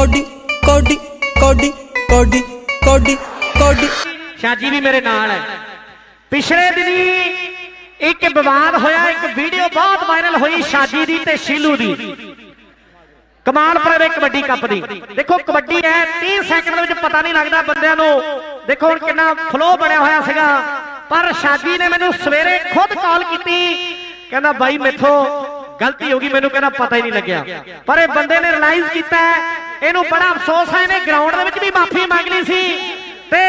Cody ਕੋਡੀ ਕੋਡੀ ਕੋਡੀ ਕੋਡੀ ਕੋਡੀ। ਸ਼ਾਜੀ ਵੀ ਮੇਰੇ ਨਾਲ ਹੈ। ਪਿਛਲੇ ਦਿਨੀ ਇੱਕ ਵਿਵਾਦ ਹੋਇਆ, ਇੱਕ ਵੀਡੀਓ ਬਹੁਤ ਵਾਇਰਲ ਹੋਈ ਸ਼ਾਜੀ ਦੀ ਤੇ ਸ਼ੀਲੂ ਦੀ। ਕਮਾਲ ਪ੍ਰਵੇ ਕਬੱਡੀ ਕੱਪ ਦੀ। ਦੇਖੋ, ਕਬੱਡੀ ਹੈ 30 ਸੈਕਿੰਡ ਵਿੱਚ ਪਤਾ ਨਹੀਂ ਲੱਗਦਾ ਬੰਦਿਆਂ ਨੂੰ। ਦੇਖੋ, ਹੁਣ ਕਿੰਨਾ ਫਲੋ ਬਣਿਆ ਹੋਇਆ ਸੀਗਾ। ਪਰ ਸ਼ਾਜੀ ਨੇ ਮੈਨੂੰ ਸਵੇਰੇ ਖੁਦ ਕਾਲ ਕੀਤੀ। ਕਹਿੰਦਾ, ਬਾਈ, ਮੇਥੋਂ ਗਲਤੀ ਹੋ ਗਈ, ਮੈਨੂੰ ਕਹਿੰਦਾ ਪਤਾ ਹੀ ਨਹੀਂ ਲੱਗਿਆ। ਪਰ ਇਹ ਬੰਦੇ ਨੇ ਰਿਅਲਾਈਜ਼ ਕੀਤਾ ਇਹਨੂੰ ਬੜਾ ਅਫਸੋਸ ਹੈ, ਇਹਨੇ ਗਰਾਊਂਡ ਦੇ ਵਿੱਚ ਵੀ ਮਾਫੀ ਮੰਗ ਲਈ ਸੀ। ਤੇ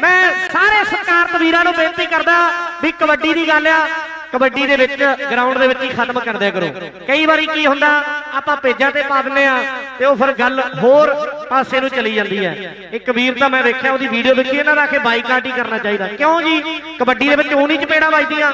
ਮੈਂ ਸਾਰੇ ਸਤਿਕਾਰਤ ਵੀਰਾਂ ਨੂੰ ਬੇਨਤੀ ਕਰਦਾ ਵੀ ਕਬੱਡੀ ਦੀ ਗੱਲ ਆ, ਕਬੱਡੀ ਦੇ ਵਿੱਚ ਗਰਾਊਂਡ ਦੇ ਵਿੱਚ ਹੀ ਖਤਮ ਕਰ ਦਿਆ ਕਰੋ। ਕਈ ਵਾਰੀ ਕੀ ਹੁੰਦਾ, ਆਪਾਂ ਪੇਜਾਂ ਤੇ ਪਾ ਦਿੰਨੇ ਆ, ਤੇ ਉਹ ਫਿਰ ਗੱਲ ਹੋਰ ਪਾਸੇ ਨੂੰ ਚਲੀ ਜਾਂਦੀ ਹੈ। ਇੱਕ ਵੀਰ ਤਾਂ ਮੈਂ ਵੇਖਿਆ, ਉਹਦੀ ਵੀਡੀਓ ਵਿੱਚ ਇਹਨਾਂ ਦਾ ਆਖੇ ਬਾਈਕਾਟ ਹੀ ਕਰਨਾ ਚਾਹੀਦਾ। ਕਿਉਂ ਜੀ? ਕਬੱਡੀ ਦੇ ਵਿੱਚ ਉਹ ਨਹੀਂ ਚਪੇੜਾ ਵੱਜਦੀਆਂ।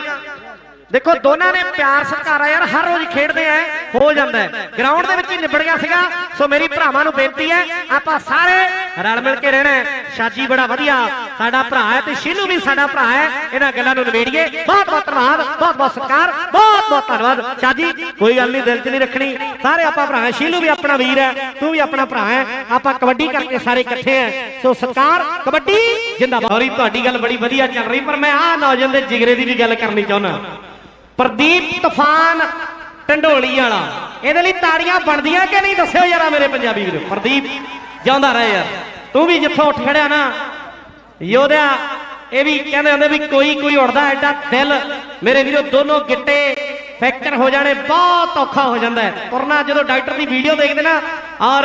ਦੇਖੋ, ਦੋਨਾਂ ਨੇ ਪਿਆਰ ਸਤਿਕਾਰਾ ਯਾਰ, ਹਰ ਰੋਜ਼ ਖੇਡਦੇ ਆ। ਹੋ ਜਾਂਦਾ ਹੈ। ਗਰਾਊਂਡ ਦੇ ਵਿੱਚ ਹੀ ਨਿਬੜ ਗਿਆ ਸੀਗਾ। ਸੋ ਮੇਰੀ ਭਰਾਵਾਂ ਨੂੰ ਬੇਨਤੀ ਹੈ, ਆਪਾਂ ਸਾਰੇ ਰਲ ਮਿਲ ਕੇ ਰਹਿਣਾ ਸ਼ਾਜੀ ਬੜਾ ਵਧੀਆ ਸਾਡਾ ਭਰਾ ਹੈ ਤੇ ਸ਼ੀਲੂ ਵੀ ਸਾਡਾ ਭਰਾ ਹੈ। ਇਹਨਾਂ ਗੱਲਾਂ ਨੂੰ ਨਿਬੇੜੀਏ। ਬਹੁਤ ਬਹੁਤ ਧੰਨਵਾਦ, ਬਹੁਤ ਬਹੁਤ ਸਤਿਕਾਰ, ਬਹੁਤ ਬਹੁਤ ਧੰਨਵਾਦ। ਸ਼ਾਜੀ, ਕੋਈ ਗੱਲ ਨਹੀਂ, ਦਿਲ 'ਚ ਨਹੀਂ ਰੱਖਣੀ। ਸਾਰੇ ਆਪਾਂ ਭਰਾ ਹੈ। ਸ਼ੀਲੂ ਵੀ ਆਪਣਾ ਵੀਰ ਹੈ, ਤੂੰ ਵੀ ਆਪਣਾ ਭਰਾ ਹੈ। ਆਪਾਂ ਕਬੱਡੀ ਕਰਕੇ ਸਾਰੇ ਇਕੱਠੇ ਹੈ। ਸੋ ਸਤਿਕਾਰ, ਕਬੱਡੀ, ਜਿੰਦਾਬਾਦ। ਸੌਰੀ, ਤੁਹਾਡੀ ਗੱਲ ਬੜੀ ਵਧੀਆ ਚੱਲ ਰਹੀ, ਪਰ ਮੈਂ ਆਹ ਨੌਜਵਾਨ ਦੇ ਜਿਗਰੇ ਦੀ ਵੀ ਗੱਲ ਕਰਨੀ ਚਾਹੁੰਦਾ। ਪ੍ਰਦੀਪ ਤੂਫਾਨ ਢੰਡੋਲੀ ਵਾਲਾ। ਇਹਦੇ ਲਈ ਤਾੜੀਆਂ ਬਣਦੀਆਂ ਕਿ ਨਹੀਂ ਦੱਸਿਓ ਯਾਰਾ ਮੇਰੇ ਪੰਜਾਬੀ ਵੀਰੋ। ਪ੍ਰਦੀਪ, ਜਿਉਂਦਾ ਰਹੇ ਯਾਰ। ਤੂੰ ਵੀ ਜਿੱਥੋਂ ਉੱਠ ਖੜਿਆ ਨਾ, ਯੋਧਿਆ, ਇਹ ਵੀ ਕਹਿੰਦੇ ਹੁੰਦੇ ਵੀ ਕੋਈ ਕੋਈ ਉੜਦਾ ਐਡਾ ਦਿਲ। ਮੇਰੇ ਵੀਰੋ, ਦੋਨੋਂ ਗਿੱਟੇ ਫ੍ਰੈਕਚਰ ਹੋ ਜਾਣੇ, ਬਹੁਤ ਔਖਾ ਹੋ ਜਾਂਦਾ ਹੈ। ਤੁਰਨਾ ਜਦੋਂ ਡਾਕਟਰ ਦੀ ਵੀਡੀਓ ਦੇਖਦੇ ਨਾ, ਔਰ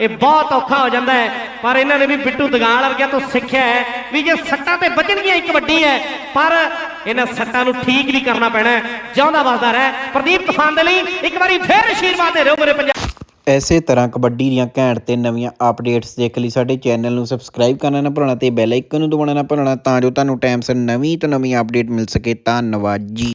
ਇਹ ਬਹੁਤ ਔਖਾ ਹੋ ਜਾਂਦਾ ਹੈ। ਪਰ ਇਹਨਾਂ ਨੇ ਵੀ ਬਿੱਟੂ ਦਗਾਲ ਵਰਗਿਆਂ ਤੋਂ ਸਿੱਖਿਆ ਹੈ ਵੀ ਜੇ ਸੱਟਾਂ ਤੇ ਵੱਜਣਗੀਆਂ ਇੱਕ ਵੱਡੀ ਹੈ, ਪਰ ਇਹਨਾਂ ਸੱਟਾਂ ਨੂੰ ਠੀਕ ਵੀ ਕਰਨਾ ਪੈਣਾ ਜਿਉਂਦਾ ਵਸਦਾ ਰਹਿ। ਪ੍ਰਦੀਪ ਤੂਫਾਨ ਦੇ ਲਈ ਇੱਕ ਵਾਰੀ ਫੇਰ ਅਸ਼ੀਰਵਾਦ ਦੇ ਰਹੋ ਮੇਰੇ ਪੰਜਾਬ ਐਸੇ ਤਰ੍ਹਾਂ ਕਬੱਡੀ ਦੀਆਂ ਘੈਂਟ ਤੇ ਨਵੀਆਂ ਅਪਡੇਟਸ ਦੇਖ ਲਈ ਸਾਡੇ ਚੈਨਲ ਨੂੰ ਸਬਸਕ੍ਰਾਈਬ ਕਰਨਾ ਨਾ ਭੁੱਲਣਾ ਤੇ ਬੈਲ ਆਈਕਨ ਨੂੰ ਦਬਾਉਣਾ ਨਾ ਭੁੱਲਣਾ ਤਾਂ ਜੋ ਤੁਹਾਨੂੰ ਟਾਈਮ ਸਿਰ ਨਵੀਂ ਤੋਂ ਨਵੀਂ ਅਪਡੇਟ ਮਿਲ ਸਕੇ। ਧੰਨਵਾਦ ਜੀ।